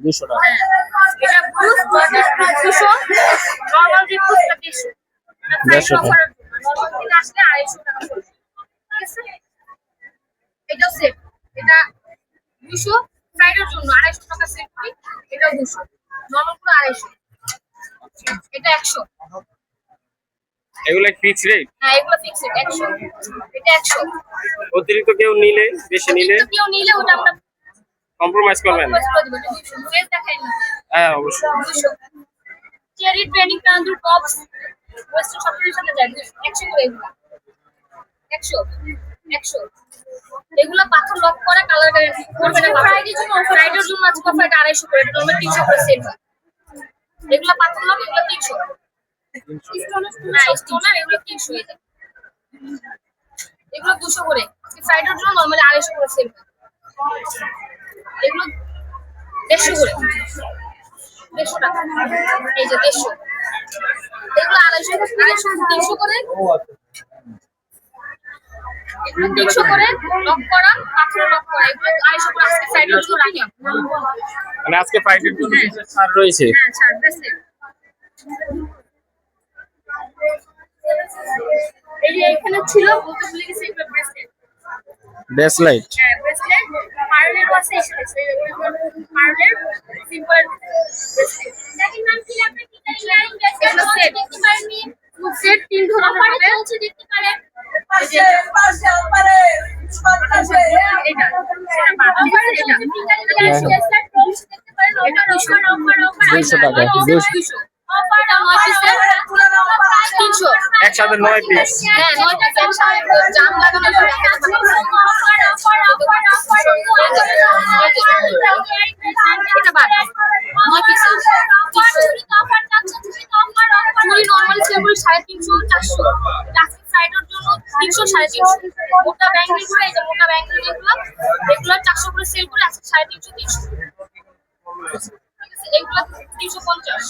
দুশো টাকা এটা দেড়শো টাকা। এটাও সেট এটা দুশো ফ্রাইডের জন্য আড়াইশো এটাও দুশো। নর্মাল আড়াইশো। এটা একশো। এগুলো ফিক্স রেট হ্যাঁ এগুলো ফিক্সড একশো। এটা একশো। অতিরিক্ত কেউ নিলে বেশি নিলে? কেউ নিলে ওটা আমরা কম্প্রোমাইজ করবেন? এটা হ্যাঁ অবশ্যই। চেরি ট্রেনিং তান্দুর টপস ওয়েস্টার্ন শপের সাথে যায় দুশো। একশো করে এগুলা। একশো এগুলা পাথর লক করা কালার গ্যারান্টি করবে না ফ্রাইডের জন্য ফ্রাইডের জন্য আজকে অফার আড়াইশো করে। তিনশো করে সেট এগুলা পাথর লক এগুলো তিনশো। না স্টোনার এগুলো তিনশো। এটা এগুলো দুশো করে। ফ্রাইডের জন্য নর্মালি আড়াইশো করে সেট এগুলো দেড়শো করে। দেড়শো টাকা। এই যে দেড়শো। এগুলো আড়াইশো আড়াইশো তিনশো করে। এগুলো তিনশো করে লক করা পাথরে লক করা। এগুলো আড়াইশো করে আজকে সাইডের জন্য রাখলাম মানে আজকে ফ্রাইডের জন্য ছাড় রয়েছে। হ্যাঁ ছাড় ব্রেসলেট এই যে এখানে ছিল বলতে ভুলে গেছি এগুলো ব্রেসলেট হ্যাঁ ব্রেসলেট পার্লের আছে এসে গেছে পার্লের সিম্পল ব্রেসলেট দেখেন নাম কি আপনি কি দেখতে পারেননি সেট তিন ধরনের হবে। দেখতে পারেন। দুইশো টাকা, একসাথে নয় পিস সাড়ে তিনশো চারশো তিনশো সাড়ে তিনশো। মোটা ব্যাঙ্গেলগুলো এই যে মোটা ব্যাঙ্গেল যেগুলো এগুলো চারশো করে সেল করে আজকে সাড়ে তিনশো তিনশো। এগুলো তিনশো পঞ্চাশ।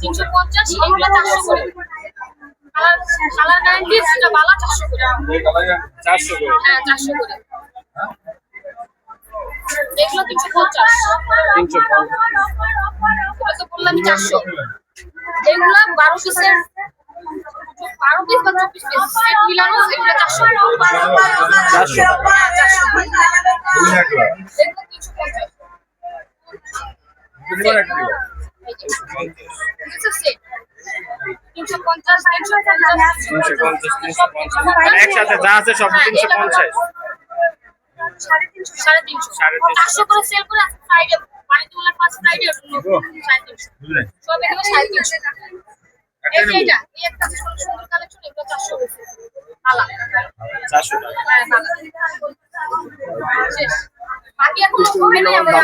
তিনশো পঞ্চাশ এগুলো চারশো করে। কালার গ্যারান্টি সেটা বালা চারশো করে। হ্যাঁ চারশো করে। এগুলো তিনশো পঞ্চাশ। তিনশো বললাম চারশো। এগুলো বারো পিসের বারো পিস বা চব্বিশ পিস সেট মিলানো এগুলো চারশো মানে একসাথে যা আছে সব তিনশো পঞ্চাশ। সাড়ে তিনশো। সাড়ে তিনশো। সাড়ে তিনশো। চারশো করে সেল করে ফ্রাইডে বাড়িতে বলার ফার্স্ট ফ্রাইডে সাড়ে তিনশো সব এখানে সাড়ে তিনশো। এই যে এটা এই একটা সুন্দর সুন্দর কালেকশন এগুলো চারশো বেশি আলা চারশো টাকা। হ্যাঁ ভালো শেষ। বাকি এখনও হবে না আমরা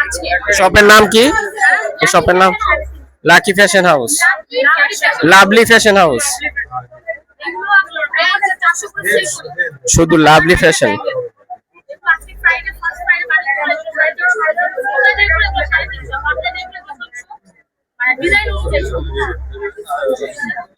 আজকে শপের নাম কি? শপের নাম? Lucky fashion house lovely fashion house শুধু লাভলি ফ্যাশন 你在我解释一